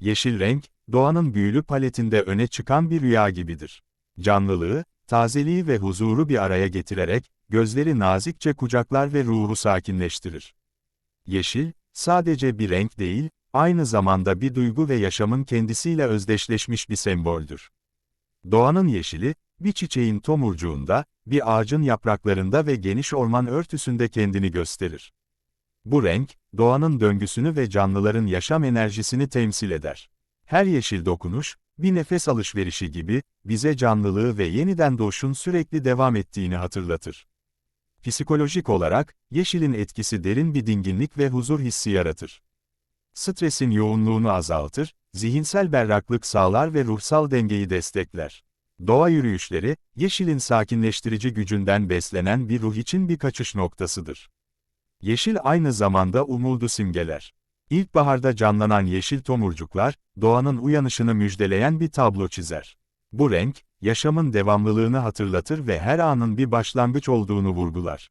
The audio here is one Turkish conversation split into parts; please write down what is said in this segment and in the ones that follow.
Yeşil renk, doğanın büyülü paletinde öne çıkan bir rüya gibidir. Canlılığı, tazeliği ve huzuru bir araya getirerek, gözleri nazikçe kucaklar ve ruhu sakinleştirir. Yeşil, sadece bir renk değil, aynı zamanda bir duygu ve yaşamın kendisiyle özdeşleşmiş bir semboldür. Doğanın yeşili, bir çiçeğin tomurcuğunda, bir ağacın yapraklarında ve geniş orman örtüsünde kendini gösterir. Bu renk, doğanın döngüsünü ve canlıların yaşam enerjisini temsil eder. Her yeşil dokunuş, bir nefes alışverişi gibi, bize canlılığı ve yeniden doğuşun sürekli devam ettiğini hatırlatır. Psikolojik olarak, yeşilin etkisi derin bir dinginlik ve huzur hissi yaratır. Stresin yoğunluğunu azaltır, zihinsel berraklık sağlar ve ruhsal dengeyi destekler. Doğa yürüyüşleri, yeşilin sakinleştirici gücünden beslenen bir ruh için bir kaçış noktasıdır. Yeşil aynı zamanda umudu simgeler. İlkbaharda canlanan yeşil tomurcuklar, doğanın uyanışını müjdeleyen bir tablo çizer. Bu renk, yaşamın devamlılığını hatırlatır ve her anın bir başlangıç olduğunu vurgular.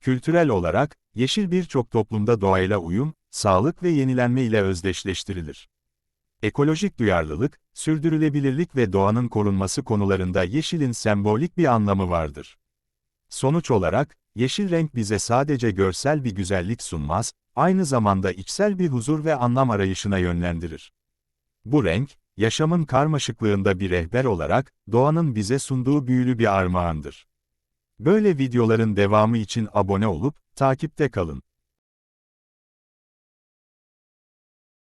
Kültürel olarak, yeşil birçok toplumda doğayla uyum, sağlık ve yenilenme ile özdeşleştirilir. Ekolojik duyarlılık, sürdürülebilirlik ve doğanın korunması konularında yeşilin sembolik bir anlamı vardır. Sonuç olarak, yeşil renk bize sadece görsel bir güzellik sunmaz, aynı zamanda içsel bir huzur ve anlam arayışına yönlendirir. Bu renk, yaşamın karmaşıklığında bir rehber olarak, doğanın bize sunduğu büyülü bir armağandır. Böyle videoların devamı için abone olup, takipte kalın.